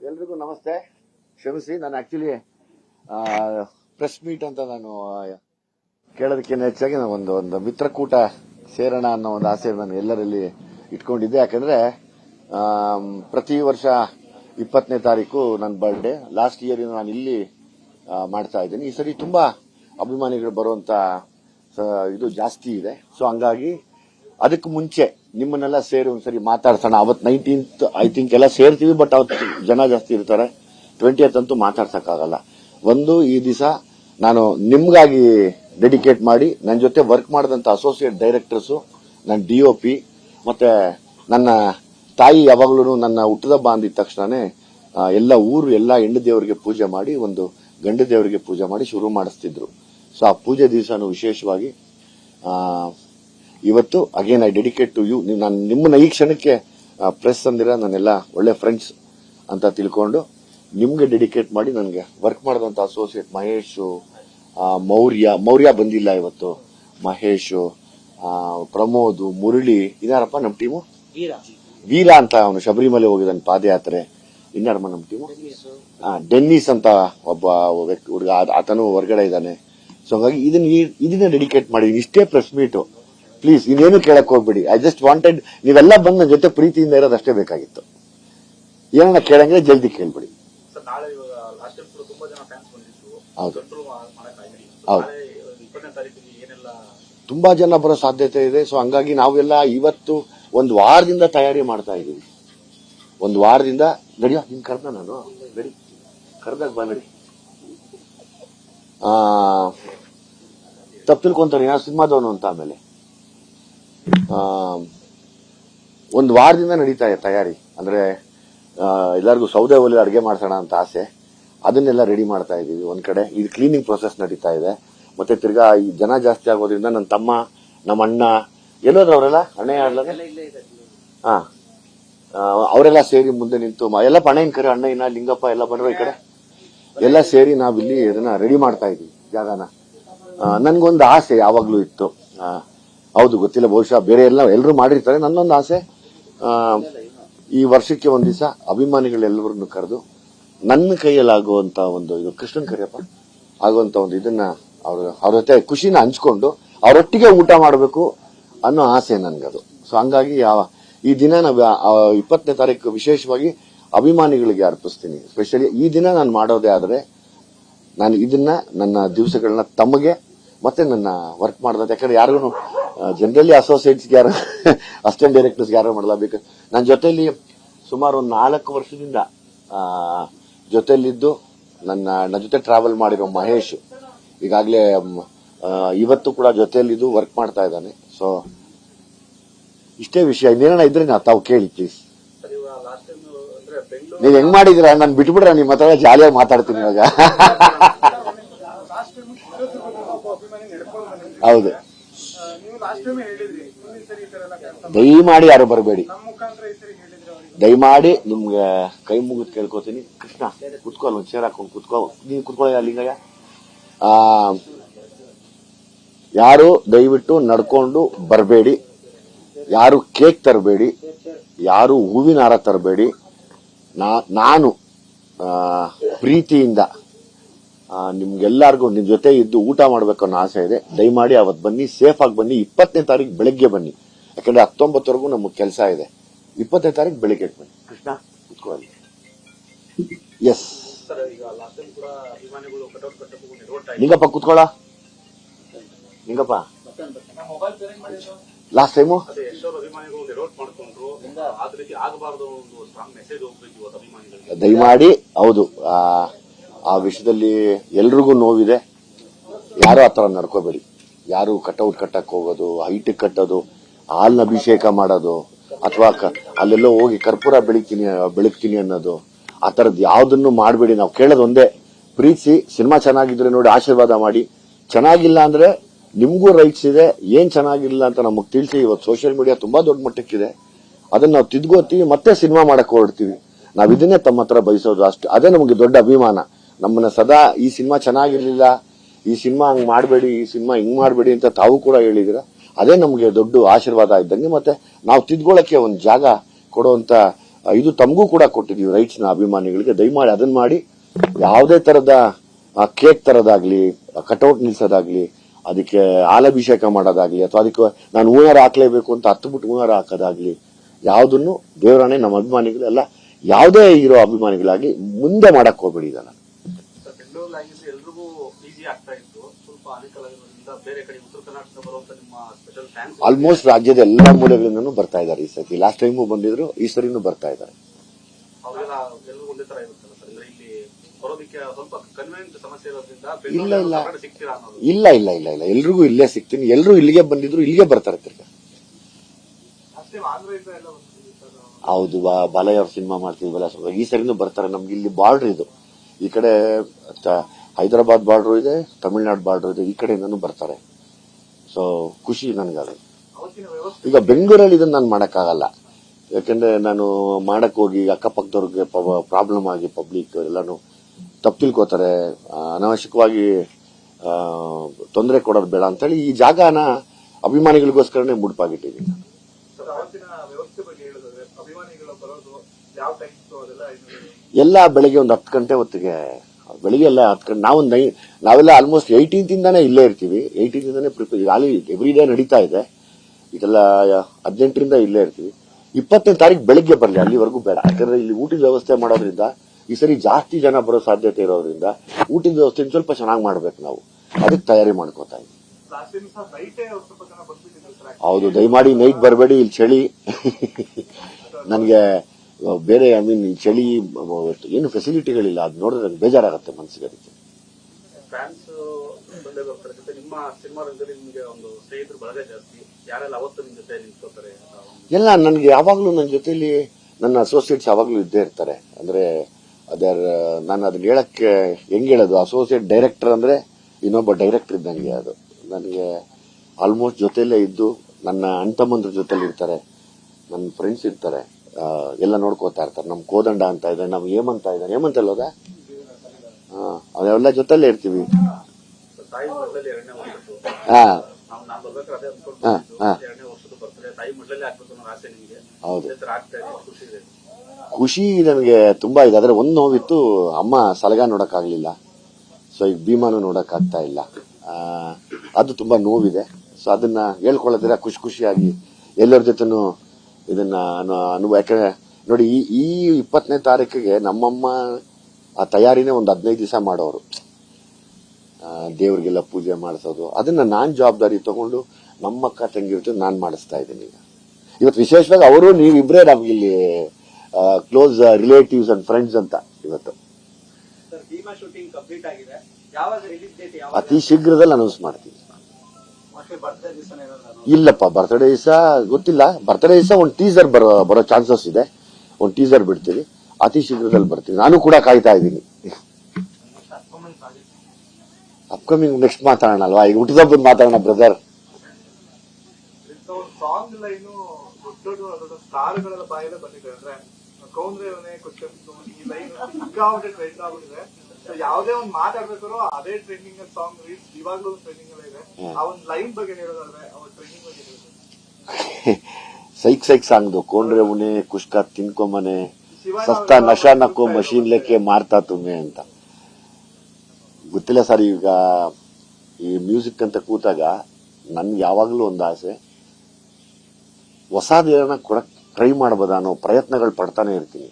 ಎಲ್ರಿಗೂ ನಮಸ್ತೆ. ಕ್ಷಮಿಸಿ, ನಾನು ಆಕ್ಚುಲಿ ಪ್ರೆಸ್ ಮೀಟ್ ಅಂತ ನಾನು ಕೇಳೋದಕ್ಕಿಂತ ಹೆಚ್ಚಾಗಿ ನಾನು ಒಂದು ಒಂದು ಮಿತ್ರಕೂಟ ಸೇರೋಣ ಅನ್ನೋ ಒಂದು ಆಸೆ ನಾನು ಎಲ್ಲರಲ್ಲಿ ಇಟ್ಕೊಂಡಿದ್ದೆ. ಯಾಕಂದ್ರೆ ಪ್ರತಿ ವರ್ಷ ಇಪ್ಪತ್ತನೇ ತಾರೀಕು ನನ್ನ ಬರ್ಡೇ ಲಾಸ್ಟ್ ಇಯರ್ ನಾನು ಇಲ್ಲಿ ಮಾಡ್ತಾ ಇದ್ದೀನಿ. ಈ ಸರಿ ತುಂಬಾ ಅಭಿಮಾನಿಗಳು ಬರುವಂತ ಇದು ಜಾಸ್ತಿ ಇದೆ. ಸೊ ಹಂಗಾಗಿ, ಅದಕ್ಕೆ ಮುಂಚೆ ನಿಮ್ಮನ್ನೆಲ್ಲ ಸೇರಿ ಒಂದ್ಸರಿ ಮಾತಾಡ್ಸೋಣ. ಅವತ್ ನೈನ್ಟೀನ್ತ್ ಐ ಥಿಂಕ್ ಎಲ್ಲ ಸೇರ್ತೀವಿ ಬಟ್ ಅವತ್ತು ಜನ ಜಾಸ್ತಿ ಇರ್ತಾರೆ. ಟ್ವೆಂಟಿ ಅಂತೂ ಮಾತಾಡ್ಸಕ್ಕಾಗಲ್ಲ. ಒಂದು, ಈ ದಿವಸ ನಾನು ನಿಮ್ಗಾಗಿ ಡೆಡಿಕೇಟ್ ಮಾಡಿ ನನ್ನ ಜೊತೆ ವರ್ಕ್ ಮಾಡಿದಂತ ಅಸೋಸಿಯೇಟ್ ಡೈರೆಕ್ಟರ್ಸು ನನ್ನ ಡಿ ಒ ಪಿ ಮತ್ತೆ ನನ್ನ ತಾಯಿ ಯಾವಾಗ್ಲೂ ನನ್ನ ಹುಟ್ಟದಬ್ಬ ಅಂದಿದ ತಕ್ಷಣನೇ ಎಲ್ಲ ಊರು, ಎಲ್ಲ ಹೆಣ್ಣು ದೇವರಿಗೆ ಪೂಜೆ ಮಾಡಿ, ಒಂದು ಗಂಡು ದೇವರಿಗೆ ಪೂಜೆ ಮಾಡಿ ಶುರು ಮಾಡಿಸ್ತಿದ್ರು. ಸೊ ಆ ಪೂಜೆ ದಿವಸನೂ ವಿಶೇಷವಾಗಿ ಇವತ್ತು again I dedicate to you ನಾನು ನಿಮ್ಮನ್ನ ಈ ಕ್ಷಣಕ್ಕೆ ಪ್ರೆಸ್ ಅಂದಿರ ನನ್ನೆಲ್ಲ ಒಳ್ಳೆ ಫ್ರೆಂಡ್ಸ್ ಅಂತ ತಿಳ್ಕೊಂಡು ನಿಮ್ಗೆ ಡೆಡಿಕೇಟ್ ಮಾಡಿ ನನಗೆ ವರ್ಕ್ ಮಾಡಿದಂಥ ಅಸೋಸಿಯೇಟ್ ಮಹೇಶ್ ಮೌರ್ಯ ಮೌರ್ಯ ಬಂದಿಲ್ಲ ಇವತ್ತು. ಮಹೇಶ್ ಪ್ರಮೋದ್ ಮುರಳಿ ಇದಾರಪ್ಪ ನಮ್ಮ ಟೀಮು ವೀರ. ವೀರ ಅಂತ ಅವನು ಶಬರಿಮಲೆ ಹೋಗಿದ್ದಾನೆ ಪಾದಯಾತ್ರೆ. ಇನ್ನಾರಮ್ಮ ನಮ್ಮ ಟೀಮು ಡೆನ್ನಿಸ್. ಅಂತ ಒಬ್ಬ ವ್ಯಕ್ತಿ ಹುಡುಗ ಆತ- ಆತನು ಹೊರಗಡೆ ಇದ್ದಾನೆ. ಸೊ ಹಾಗಾಗಿ ಇದನ್ನ ಇದನ್ನ ಡೆಡಿಕೇಟ್ ಮಾಡಿದೀನಿ ಇಷ್ಟೇ ಪ್ರೆಸ್ ಮೀಟ್ ಪ್ಲೀಸ್ ಇನ್ನೇನು ಕೇಳಕ್ ಹೋಗ್ಬೇಡಿ. ಐ ಜಸ್ಟ್ ವಾಂಟೆಡ್ ನೀವೆಲ್ಲ ಬಂದ್ ನನ್ನ ಜೊತೆ ಪ್ರೀತಿಯಿಂದ ಇರೋದು ಅಷ್ಟೇ ಬೇಕಾಗಿತ್ತು. ಏನನ್ನ ಕೇಳಂಗಿಲ್ಲ ಜಲ್ದಿ ಕೇಳ್ಬಿಡಿ. ಹೌದು. ಹೌದು. ತುಂಬಾ ಜನ ಬರೋ ಸಾಧ್ಯತೆ ಇದೆ. ಸೊ ಹಂಗಾಗಿ ನಾವೆಲ್ಲ ಇವತ್ತು ಒಂದು ವಾರದಿಂದ ತಯಾರಿ ಮಾಡ್ತಾ ಇದೀವಿ ಒಂದು ವಾರದಿಂದ ನಡಿಯ ನಿನ್ ಕರ್ದ ನಾನು? ನಡಿ. ಕರ್ದಾಗ ಬಾ ನಡಿ. ಆ ತಪ್ಪು ಯಾವ ಸಿನಿಮಾದವನು ಅಂತ ಆಮೇಲೆ. ಒಂದು ವಾರದಿಂದ ನಡೀತಾ ಇದೆ ತಯಾರಿ. ಅಂದ್ರೆ ಎಲ್ಲರಿಗೂ ಸೌದೆ ಒಲೆ ಅಡುಗೆ ಮಾಡ್ಸೋಣ ಅಂತ ಆಸೆ. ಅದನ್ನೆಲ್ಲ ರೆಡಿ ಮಾಡ್ತಾ ಇದೀವಿ ಒಂದು ಕಡೆ. ಇದು ಕ್ಲೀನಿಂಗ್ ಪ್ರೊಸೆಸ್ ನಡೀತಾ ಇದೆ. ಮತ್ತೆ ತಿರ್ಗಾ ಈ ಜನ ಜಾಸ್ತಿ ಆಗೋದ್ರಿಂದ ನನ್ನ ತಮ್ಮ ನಮ್ಮ ಅಣ್ಣ ಎಲ್ಲೋದ್ರು ಅವರೆಲ್ಲ? ಅಣ್ಣ ಹಾಂ. ಅವರೆಲ್ಲ ಸೇರಿ ಮುಂದೆ ನಿಂತು ಎಲ್ಲ ಪಣೇನ್ ಕರೆ ಅಣ್ಣ ಇನ್ನ ಲಿಂಗಪ್ಪ ಎಲ್ಲ ಬಂದ್ರು ಈ ಕಡೆ. ಎಲ್ಲ ಸೇರಿ ನಾವಿಲ್ಲಿ ಇದನ್ನ ರೆಡಿ ಮಾಡ್ತಾ ಇದೀವಿ ಜಾಗನ. ನನ್ಗೊಂದು ಆಸೆ ಯಾವಾಗ್ಲೂ ಇತ್ತು. ಹೌದು, ಗೊತ್ತಿಲ್ಲ. ಬಹುಶಃ ಬೇರೆ ಎಲ್ಲ ಎಲ್ಲರೂ ಮಾಡಿರ್ತಾರೆ. ನನ್ನೊಂದು ಆಸೆ ಈ ವರ್ಷಕ್ಕೆ ಒಂದ್ ದಿವಸ ಅಭಿಮಾನಿಗಳೆಲ್ಲರನ್ನು ಕರೆದು ನನ್ನ ಕೈಯಲ್ಲಾಗುವಂತ ಒಂದು ಇದು, ಕೃಷ್ಣನ್ ಕರಿಯಪ್ಪ, ಆಗುವಂತ ಒಂದು ಇದನ್ನ ಅವ್ರ ಅವ್ರ ಜೊತೆ ಖುಷಿನ ಹಂಚ್ಕೊಂಡು ಅವರೊಟ್ಟಿಗೆ ಊಟ ಮಾಡಬೇಕು ಅನ್ನೋ ಆಸೆ ನನ್ಗದು. ಸೊ ಹಂಗಾಗಿ ಈ ದಿನ ನಾವು ಇಪ್ಪತ್ತನೇ ತಾರೀಕು ವಿಶೇಷವಾಗಿ ಅಭಿಮಾನಿಗಳಿಗೆ ಅರ್ಪಿಸ್ತೀನಿ. ಸ್ಪೆಷಲಿ ಈ ದಿನ ನಾನು ಮಾಡೋದೇ ಆದರೆ ನಾನು ಇದನ್ನ, ನನ್ನ ದಿವಸಗಳನ್ನ ತಮಗೆ ಮತ್ತೆ ನನ್ನ ವರ್ಕ್ ಮಾಡಿದ ಯಾಕಂದ್ರೆ ಯಾರಿಗೂ ಜನರಲಿ ಅಸೋಸಿಯೇಟ್ಸ್ ಯಾರು ಅಸಿಸ್ಟೆಂಟ್ ಡೈರೆಕ್ಟರ್ಸ್ ಯಾರು ಮಾಡಲ್ಲ ಬೇಕು ನನ್ನ ಜೊತೆಲಿ ಸುಮಾರು ಒಂದು ನಾಲ್ಕು ವರ್ಷದಿಂದ ಜೊತೆಯಲ್ಲಿದ್ದು ನನ್ನ ನನ್ನ ಜೊತೆ ಟ್ರಾವೆಲ್ ಮಾಡಿರೋ ಮಹೇಶ್. ಈಗಾಗಲೇ ಇವತ್ತು ಕೂಡ ಜೊತೆಯಲ್ಲಿದ್ದು ವರ್ಕ್ ಮಾಡ್ತಾ ಇದ್ದಾನೆ. ಸೊ ಇಷ್ಟೇ ವಿಷಯ. ಇನ್ನೇನ ಇದ್ರೆ ನಾ ತಾವು ಕೇಳಿ ಪ್ಲೀಸ್ ನೀವು ಹೆಂಗ್ ಮಾಡಿದೀರ? ನಾನು ಬಿಟ್ಬಿಡ್ರ ನಿಮ್ಮ ಹತ್ರ ಜಾಲಿಯಾಗಿ ಮಾತಾಡ್ತೀನಿ ಇವಾಗ. ಹೌದು. ದಯಮಾಡಿ ಯಾರು ಬರಬೇಡಿ. ದಯಮಾಡಿ ನಿಮ್ಗೆ ಕೈ ಮುಗಿದು ಕೇಳ್ಕೊತೀನಿ. ಕೃಷ್ಣ ಕುತ್ಕೋ ಒಂದು ಚೇರ್ ಹಾಕೊಂಡು ಕುತ್ಕೊ ನೀನ್ ಕುತ್ಕೊಳ್ಳ ಲಿಂಗಯ್ಯ? ಆ ಯಾರು ದಯವಿಟ್ಟು ನಡ್ಕೊಂಡು ಬರಬೇಡಿ. ಯಾರು ಕೇಕ್ ತರಬೇಡಿ. ಯಾರು ಹೂವಿನ ಹಾರ ತರಬೇಡಿ. ನಾನು ಆ, ಪ್ರೀತಿಯಿಂದ ನಿಮ್ಗೆಲ್ಲರಿಗೂ ನಿಮ್ ಜೊತೆ ಇದ್ದು ಊಟ ಮಾಡ್ಬೇಕು ಅನ್ನೋ ಆಸೆ ಇದೆ. ದಯಮಾಡಿ ಅವತ್ ಬನ್ನಿ ಸೇಫ್ ಆಗಿ ಬನ್ನಿ. ಇಪ್ಪತ್ತನೇ ತಾರೀಕು ಬೆಳಗ್ಗೆ ಬನ್ನಿ. ಯಾಕಂದ್ರೆ ಹತ್ತೊಂಬತ್ತವರೆಗೂ ನಮಗೆ ಕೆಲಸ ಇದೆ. ಇಪ್ಪತ್ತನೇ ತಾರೀಕು ಬೆಳಿಗ್ಗೆ ಬನ್ನಿ. ಕೃಷ್ಣ, ಕುತ್ಕೊಳ್ಳಿ. ಎಸ್ ನಿಂಗಪ್ಪ, ಕುತ್ಕೊಳ. ನಿಂಗಪ್ಪ. ಲಾಸ್ಟ್ ಟೈಮು ದಯಮಾಡಿ, ಹೌದು ಆ, ವಿಷಯದಲ್ಲಿ ಎಲ್ರಿಗೂ ನೋವಿದೆ. ಯಾರು ಆ ಥರ ನಡ್ಕೋಬೇಡಿ. ಯಾರು ಕಟೌಟ್ ಕಟ್ಟಕ್ ಹೋಗೋದು ಹೈಟ್ ಕಟ್ಟೋದು ಹಾಲ್ನ ಅಭಿಷೇಕ ಮಾಡೋದು ಅಥವಾ ಅಲ್ಲೆಲ್ಲೋ ಹೋಗಿ ಕರ್ಪೂರ ಬೆಳಿತೀನಿ ಬೆಳಗ್ತೀನಿ ಅನ್ನೋದು ಆ ಥರದ್ದು ಯಾವ್ದನ್ನು ಮಾಡಬೇಡಿ. ನಾವು ಕೇಳೋದು ಒಂದೇ. ಪ್ರೀತಿಸಿ ಸಿನಿಮಾ ಚೆನ್ನಾಗಿದ್ರೆ ನೋಡಿ ಆಶೀರ್ವಾದ ಮಾಡಿ. ಚೆನ್ನಾಗಿಲ್ಲ ಅಂದ್ರೆ ನಿಮಗೂ ರೈಟ್ಸ್ ಇದೆ. ಏನ್ ಚೆನ್ನಾಗಿಲ್ಲ ಅಂತ ನಮಗ್ ತಿಳಿಸಿ. ಇವತ್ತು ಸೋಷಿಯಲ್ ಮೀಡಿಯಾ ತುಂಬಾ ದೊಡ್ಡ ಮಟ್ಟಕ್ಕಿದೆ. ಅದನ್ನ ನಾವು ತಿದ್ಕೋತೀವಿ ಮತ್ತೆ ಸಿನಿಮಾ ಮಾಡಕ್ ಹೊರಡ್ತೀವಿ. ನಾವ್ ಇದನ್ನೇ ತಮ್ಮ ಹತ್ರ ಬಯಸೋದು ಅಷ್ಟು. ಅದೇ ನಮಗೆ ದೊಡ್ಡ ಅಭಿಮಾನ. ನಮ್ಮನ್ನ ಸದಾ ಈ ಸಿನಿಮಾ ಚೆನ್ನಾಗಿರ್ಲಿಲ್ಲ, ಈ ಸಿನಿಮಾ ಹಂಗ್ ಮಾಡಬೇಡಿ, ಈ ಸಿನಿಮಾ ಹಿಂಗ್ ಮಾಡಬೇಡಿ ಅಂತ ತಾವು ಕೂಡ ಹೇಳಿದಿರ. ಅದೇ ನಮಗೆ ದೊಡ್ಡ ಆಶೀರ್ವಾದ ಇದ್ದಂಗೆ ಮತ್ತೆ ನಾವು ತಿದ್ಕೊಳ್ಳಕ್ಕೆ ಒಂದು ಜಾಗ ಕೊಡುವಂತ, ಇದು ತಮಗೂ ಕೂಡ ಕೊಟ್ಟಿದೀವಿ ರೈಟ್ಸ್ನ ಅಭಿಮಾನಿಗಳಿಗೆ. ದಯಮಾಡಿ ಅದನ್ನ ಮಾಡಿ ಯಾವುದೇ ತರದ ಕೇಕ್ ತರದಾಗ್ಲಿ ಕಟೌಟ್ ನಿಲ್ಸೋದಾಗ್ಲಿ, ಅದಕ್ಕೆ ಹಾಲಭಿಷೇಕ ಮಾಡೋದಾಗ್ಲಿ, ಅಥವಾ ಅದಕ್ಕೆ ನಾನು ಹೂವಾರ ಹಾಕ್ಲೇಬೇಕು ಅಂತ ಹತ್ತು ಬಿಟ್ಟು ಹೂವಾರ ಹಾಕೋದಾಗ್ಲಿ, ಯಾವುದನ್ನು ದೇವರಾಣೆ ನಮ್ಮ ಅಭಿಮಾನಿಗಳೆಲ್ಲ ಯಾವುದೇ ಇರೋ ಅಭಿಮಾನಿಗಳಾಗಿ ಮುಂದೆ ಮಾಡಕ್ ಹೋಗ್ಬೇಡಿ ಇದನ್ನ. ಆಲ್ಮೋಸ್ಟ್ ರಾಜ್ಯದ ಎಲ್ಲಾ ಮೂಲೆಗಳಿಂದನೂ ಬರ್ತಾ ಇದ್ದಾರೆ ಈ ಸತಿ ಲಾಸ್ಟ್ ಟೈಮು ಬಂದಿದ್ರು ಈ ಸರಿನು ಬರ್ತಾ ಇದ್ದಾರೆ. ಇಲ್ಲಿ ಇಲ್ಲ, ಇಲ್ಲ. ಇಲ್ಲ ಇಲ್ಲ ಇಲ್ಲ ಎಲ್ರಿಗೂ ಇಲ್ಲೇ ಸಿಗ್ತೀನಿ. ಎಲ್ಲರೂ ಇಲ್ಲಿಗೆ ಬಂದಿದ್ರು ಇಲ್ಲಿಗೆ ಬರ್ತಾರೆ ತಿರ್ಗಾ. ಹೌದು ಬಾ- ಬಾಲಯ್ಯ ಅವ್ರ ಸಿನಿಮಾ ಮಾಡ್ತೀವಲ್ಲ ಸ್ವಲ್ಪ ಈ ಸರಿನೂ ಬರ್ತಾರೆ. ನಮ್ಗೆ ಇಲ್ಲಿ ಬಾರ್ಡರ್ ಇದು. ಈ ಕಡೆ ಹೈದರಾಬಾದ್ ಬಾರ್ಡರ್ ಇದೆ ತಮಿಳ್ನಾಡು ಬಾರ್ಡರ್ ಇದೆ ಈ ಕಡೆಯಿಂದನೂ ಬರ್ತಾರೆ. ಸೊ ಖುಷಿ ನನಗದು ಈಗ ಬೆಂಗಳೂರಲ್ಲಿ ಇದನ್ನ ನಾನು ಮಾಡೋಕ್ಕಾಗಲ್ಲ. ಯಾಕಂದ್ರೆ ನಾನು ಮಾಡಕ್ ಹೋಗಿ ಅಕ್ಕಪಕ್ಕದವ್ರಿಗೆ ಪ್ರಾಬ್ಲಮ್ ಆಗಿ ಪಬ್ಲಿಕ್ ಎಲ್ಲಾನು ತಪ್ಪು ತಿಳ್ಕೋತಾರೆ. ಅನಾವಶ್ಯಕವಾಗಿ ತೊಂದರೆ ಕೊಡೋದು ಬೇಡ ಅಂತೇಳಿ ಈ ಜಾಗನ ಅಭಿಮಾನಿಗಳಿಗೋಸ್ಕರನೇ ಮುಡುಪಾಗಿಟ್ಟಿದ್ದೀನಿ. ಎಲ್ಲ ಬೆಳಗ್ಗೆ ಒಂದು ಹತ್ತು ಗಂಟೆ ಹೊತ್ತಿಗೆ ಬೆಳಿಗ್ಗೆ ಎಲ್ಲ ಹತ್ಕೊಂಡು ನಾವು ನೈ ನಾವೆಲ್ಲ ಆಲ್ಮೋಸ್ಟ್ ಏಯ್ಟೀನ್ ಇಂದಾನೆ ಇಲ್ಲೇ ಇರ್ತೀವಿ. ಏಯ್ಟೀನ್ ಇಂದಾನೆ ಪ್ರಿಪೇರ್ ಗಾಲಿ ಎವ್ರಿ ಡೇ ನಡೀತಾ ಇದೆ. ಇದೆಲ್ಲ ಹದಿನೆಂಟರಿಂದ ಇಲ್ಲೇ ಇರ್ತೀವಿ. ಇಪ್ಪತ್ತನೇ ತಾರೀಕು ಬೆಳಿಗ್ಗೆ ಬರಲಿ, ಅಲ್ಲಿವರೆಗೂ ಬೇಡ. ಯಾಕಂದ್ರೆ ಇಲ್ಲಿ ಊಟದ ವ್ಯವಸ್ಥೆ ಮಾಡೋದ್ರಿಂದ, ಈ ಸರಿ ಜಾಸ್ತಿ ಜನ ಬರೋ ಸಾಧ್ಯತೆ ಇರೋದ್ರಿಂದ ಊಟದ ವ್ಯವಸ್ಥೆ ಸ್ವಲ್ಪ ಚೆನ್ನಾಗಿ ಮಾಡ್ಬೇಕು ನಾವು. ಅದಕ್ಕೆ ತಯಾರಿ ಮಾಡ್ಕೋತಾ ಇದ್ದೀವಿ. ಹೌದು, ದಯಮಾಡಿ ನೈಟ್ ಬರಬೇಡಿ, ಇಲ್ಲಿ ಚಳಿ. ನನಗೆ ಬೇರೆ ಐ ಮೀನ್ ಚಳಿ ಏನು ಫೆಸಿಲಿಟಿಗಳಿಲ್ಲ ಅದು ನೋಡಿದ್ರೆ ನನಗೆ ಬೇಜಾರಾಗುತ್ತೆ ಮನಸ್ಸಿಗೆ ಅದಕ್ಕೆ. ಫ್ಯಾನ್ಸ್ ಬಂದೇ ಬರ್ತಾರೆ ಜೊತೆ ನಿಮ್ಮ ಸಿನಿಮಾ ರಂಗದಲ್ಲಿ ನಿಮಗೆ ಒಂದು ಸ್ನೇಹಿತರು ಬಳಗ ಜಾಸ್ತಿ. ಯಾರೆಲ್ಲ ಅವತ್ತು ನಿಮ್ ಜೊತೆ ನಿಂತ್ಕೋತಾರೆ ಆ ಎಲ್ಲ ನನಗೆ ಯಾವಾಗಲೂ ನನ್ನ ಜೊತೆಲಿ ನನ್ನ ಅಸೋಸಿಯೇಟ್ಸ್ ಯಾವಾಗಲೂ ಇದ್ದೇ ಇರ್ತಾರೆ. ಅಂದ್ರೆ ಅದರ ನಾನು ಅದನ್ನ ಹೇಳಕ್ಕೆ ಹೆಂಗ್ ಹೇಳೋದು? ಅಸೋಸಿಯೇಟ್ ಡೈರೆಕ್ಟರ್ ಅಂದ್ರೆ ಇನ್ನೊಬ್ಬ ಡೈರೆಕ್ಟರ್ ಇದ್ದಂಗೆ ಅದು. ನನಗೆ ಆಲ್ಮೋಸ್ಟ್ ಜೊತೆಲೇ ಇದ್ದು ನನ್ನ ಅಣ್ತಮ್ಮಂದ್ರ ಜೊತೆಲಿ ಇರ್ತಾರೆ. ನನ್ನ ಫ್ರೆಂಡ್ಸ್ ಇರ್ತಾರೆ. ಎಲ್ಲ ನೋಡ್ಕೋತಾ ಇರ್ತಾರೆ. ನಮ್ ಕೋದಂಡ ಅಂತ ಇದೆ, ನಮ್ ಹೇಮಂತ ಇದ್ದಾನೆ ಹೇಮಂತ ಅಲ್ಲೋದ ಅವೆಲ್ಲ ಜೊತೆಲ್ಲೇ ಇರ್ತೀವಿ. ಹೌದು. ಖುಷಿ ನನಗೆ ತುಂಬಾ ಇದೆ. ಆದ್ರೆ ಒಂದು ನೋವಿತ್ತು, ಅಮ್ಮ ಸಲಗ ನೋಡಕ್ಕಾಗ್ಲಿಲ್ಲ. ಸೊ ಈಗ ಭೀಮಾನು ನೋಡಕ್ ಆಗ್ತಾ ಇಲ್ಲ ಅದು ತುಂಬಾ ನೋವಿದೆ. ಸೊ ಅದನ್ನ ಹೇಳ್ಕೊಳ್ಳೋದಿಲ್ಲ ಖುಷಿ ಖುಷಿಯಾಗಿ ಎಲ್ಲರ ಜೊತೆನೂ ಇದನ್ನ ಅನು- ಅನುಭವ ಯಾಕಂದ್ರೆ ನೋಡಿ ಈ ಈ ಇಪ್ಪತ್ತನೇ ತಾರೀಕಿಗೆ ನಮ್ಮಮ್ಮ ಆ ತಯಾರಿನೇ ಒಂದು ಹದಿನೈದು ದಿವಸ ಮಾಡೋರು. ದೇವ್ರಿಗೆಲ್ಲ ಪೂಜೆ ಮಾಡಿಸೋದು. ಅದನ್ನ ನಾನ್ ಜವಾಬ್ದಾರಿ ತಗೊಂಡು ನಮ್ಮ ಅಕ್ಕ ತಂಗಿ ಜೊತೆ ನಾನ್ ಮಾಡಿಸ್ತಾ ಇದ್ದೀನಿ ಈಗ. ಇವತ್ತು ವಿಶೇಷವಾಗಿ ಅವರು ನೀವಿಬ್ರೇ ನಮ್ಗಿಲ್ಲಿ ಕ್ಲೋಸ್ ರಿಲೇಟಿವ್ಸ್ ಅಂಡ್ ಫ್ರೆಂಡ್ಸ್ ಅಂತ ಇವತ್ತು. ಅತಿ ಶೀಘ್ರದಲ್ಲಿ ಅನೌನ್ಸ್ ಮಾಡ್ತೀನಿ. ಇಲ್ಲಪ್ಪ ಬರ್ತ್ಡೇ ದಿವಸ ಗೊತ್ತಿಲ್ಲ. ಬರ್ತ್ಡೇ ದಿವಸ ಒಂದು ಟೀಸರ್ ಬರೋ ಬರೋ ಚಾನ್ಸಸ್ ಇದೆ. ಒಂದು ಟೀಸರ್ ಬಿಡ್ತೀವಿ. ಅತಿ ಶೀಘ್ರದಲ್ಲಿ ಬರ್ತೀವಿ. ನಾನು ಕೂಡ ಕಾಯ್ತಾ ಇದ್ದೀನಿ. ಅಪ್ಕಮಿಂಗ್ ನೆಕ್ಸ್ಟ್ ಮಾತಾಡೋಣ ಅಲ್ವಾ? ಈಗ ಹುಟ್ಟಿದಬ್ಬದ ಮಾತಾಡೋಣ ಬ್ರದರ್ ಸಾಂಗ್ ಯಾವ್ದೇ ಒಂದ್ ಮಾತಾಡ್ಬೇಕಾದ್ರು ಅದೇ ಟ್ರೆಂಡಿಂಗ್ ಸಾಂಗ್ ರೀಲ್ಸ್ ಇವಾಗಲೂ ಟ್ರೆಂಡಿಂಗ್ ಇದೆ. ಆ ಒಂದ್ ಲೈನ್ ಬಗ್ಗೆ ಹೇಳೋದಾದ್ರೆ ಅವ್ರ ಟ್ರೆಂಡಿಂಗ್ ಬಗ್ಗೆ ಸೈಕ್ ಸೈಕ್ ಸಾಂಗ್ದು ಕೋಂಡ್ರೆ ಉನೆ ಕುಷ್ಕ ತಿನ್ಕೊಂಬನೆ ಮನೆ ಸಸ್ತಾ ನಶಾ ನಕ್ಕೋ ಮಷೀನ್ ಲೆಕ್ಕೆ ಮಾರ್ತಾ ತುಮ್ಮೆ ಅಂತ. ಗೊತ್ತಿಲ್ಲ ಸರ್ ಈಗ ಈ ಮ್ಯೂಸಿಕ್ ಅಂತ ಕೂತಾಗ ನನ್ಗೆ ಯಾವಾಗಲೂ ಒಂದು ಆಸೆ ಹೊಸದೇನ ಕೊಡಕ್ ಟ್ರೈ ಮಾಡ್ಬೋದಾ ಅನ್ನೋ ಪ್ರಯತ್ನಗಳು ಪಡ್ತಾನೆ ಇರ್ತೀನಿ.